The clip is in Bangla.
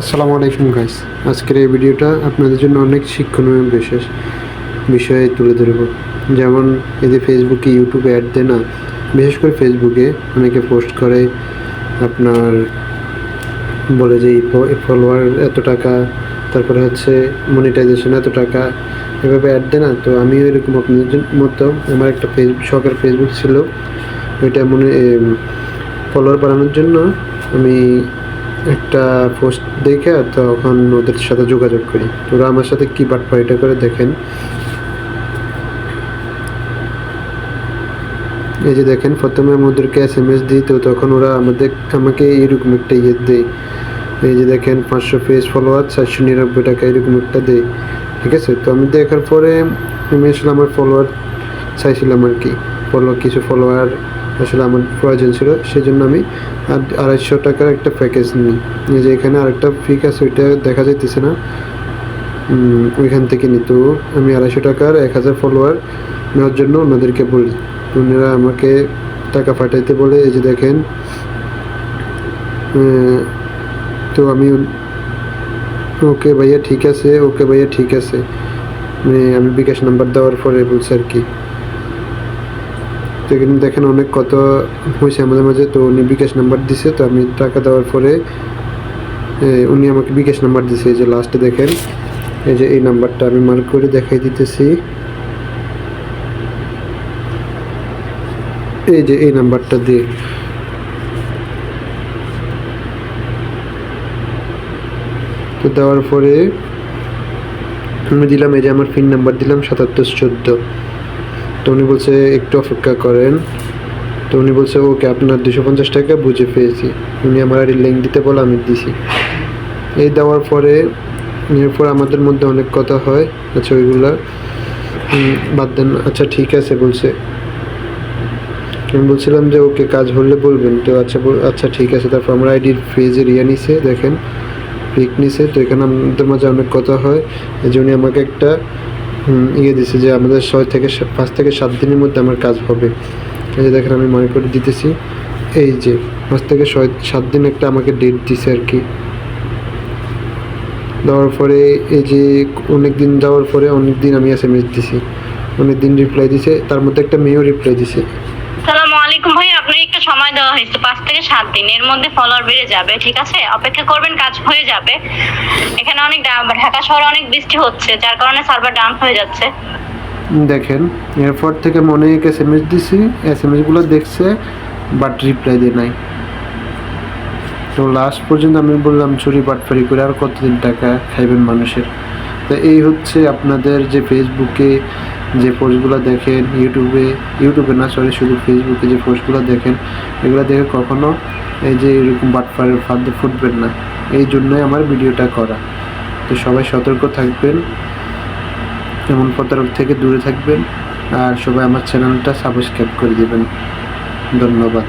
আসসালামু আলাইকুম গাইস আজকের এই ভিডিওটা আপনাদের জন্য অনেক শিক্ষণীয় বিশেষ বিষয়ে তুলে ধরব। যেমন যে ফেসবুকে ইউটিউবে অ্যাড দেয় না, বিশেষ করে ফেসবুকে অনেকে পোস্ট করে আপনার বলে যে ফলোয়ার এত টাকা, তারপরে হচ্ছে মনিটাইজেশন এত টাকা, এভাবে অ্যাড দেয় না। তো আমিও এরকম আপনাদের মতো আমার একটা ফেস শখের ফেসবুক ছিল, ওইটা মনে ফলোয়ার বাড়ানোর জন্য আমি একটা পোস্ট দেখে তখন ওদের সাথে যোগাযোগ করি। ওরা আমার সাথে কি কী বাটপাড়িটা করে দেখেন। এই যে দেখেন, প্রথমে আমি ওদেরকে এস এম এস দিই, তো তখন ওরা আমাদের, আমাকে এরকম একটা ইয়ে দেয়। এই যে দেখেন, পাঁচশো পেজ ফলোয়ার চারশো নিরানব্বই টাকা এরকম একটা দেয়। ঠিক আছে? তো আমি দেখার পরে আমি আসলে আমার ফলোয়ার চাইছিলাম আর কি। ফলো কিছু ফলোয়ার আসলে আমার প্রয়োজন ছিল সেই জন্য আমি আড়াইশো টাকার একটা প্যাকেজ নিই। যে এখানে আরেকটা ফিক আছে, ওইটা দেখা যাইতেছে না। ওইখান থেকে নিই। তো আমি আড়াইশো টাকার এক হাজার ফলোয়ার নেওয়ার জন্য ওনাদেরকে বলি, ওনারা আমাকে টাকা পাঠাইতে বলে, এই যে দেখেন তো আমি ওকে ভাইয়া ঠিক আছে, ওকে ভাইয়া ঠিক আছে। মানে আমি বিকাশ নাম্বার দেওয়ার পরে বলছি আর কি। তো এখানে দেখেন অনেক কত হয়েছে আমাদের মাঝে। তো উনি বিকাশ নাম্বার দিছে, তো আমি টাকা দেওয়ার পরে উনি আমাকে বিকাশ নাম্বার দিছে। এই যে লাস্টে দেখেন, এই যে এই নাম্বারটা আমি মার্ক করে দেখাই দিতেছি। এই যে এই নাম্বারটা দিয়ে। তো দেওয়ার পরে আমি দিলাম, এই যে আমার পিন নাম্বার দিলাম, সাতাত্তর চোদ্দ। তো উনি বলছে, একটু অপেক্ষা করেন। তো উনি বলছে, ওকে, আপনার দুশো পঞ্চাশ টাকা বুঝে পেয়েছি। উনি আমার আইডি লিঙ্ক দিতে বলে আমি দিছি। এই দেওয়ার পরে, এরপর আমাদের মধ্যে অনেক কথা হয়। আচ্ছা ওইগুলা বাদ দেন। আচ্ছা ঠিক আছে, বলছে। আমি বলছিলাম যে, ওকে, কাজ হলে বলবেন। তো আচ্ছা আচ্ছা ঠিক আছে। তারপর আমরা আইডির পেজের ইয়ে নিছে, দেখেন। পিক নিছে। তো এখানে আমাদের মাঝে অনেক কথা হয়। এই জন্য আমাকে একটা ইয়ে দিছে যে আমাদের ছয় থেকে পাঁচ থেকে সাত দিনের মধ্যে আমার কাজ হবে। এই যে দেখেন আমি মনে করে দিতেছি। এই যে পাঁচ থেকে ছয়, সাত দিন একটা আমাকে ডেট দিছে আর কি দেওয়ার পরে এই যে অনেক দিন যাওয়ার পরে অনেক দিন আমি এস এম এস দিছি। অনেক দিন রিপ্লাই দিছে। তার মধ্যে একটা মেয়েও রিপ্লাই দিছে সালামু আলাইকুম ভাই আপনার একটু সময় দেওয়া হয়েছে। পাঁচ থেকে সাত দিন। এর মধ্যে ফলোয়ার বেড়ে যাবে, ঠিক আছে? অপেক্ষা করবেন, কাজ হয়ে যাবে। এখানে অনেক ঢাকা শহরে অনেক বৃষ্টি হচ্ছে, যার কারণে সার্ভার ডাউন হয়ে যাচ্ছে। দেখেন, এরপর থেকে মনে অনেক এস এম এস দিছি এস এম এসগুলো দেখছে বাট রিপ্লাই দিয়ে নাই। তো লাস্ট পর্যন্ত আমি বললাম, চুরি বাটফারি করে আর কতদিন টাকা খাইবেন মানুষের? তো এই হচ্ছে আপনাদের যে ফেসবুকে যে পোস্টগুলো দেখেন, ইউটিউবে ইউটিউবে না সরি শুধু ফেসবুকে যে পোস্টগুলো দেখেন, এগুলো দেখে কখনো এই যে এরকম বাটফারের ফাঁদে ফুটবেন না। এই জন্যই আমার ভিডিওটা করা। তো সবাই সতর্ক থাকবেন, এমন প্রতারক থেকে দূরে থাকবেন, আর সবাই আমার চ্যানেলটা সাবস্ক্রাইব করে দেবেন। ধন্যবাদ।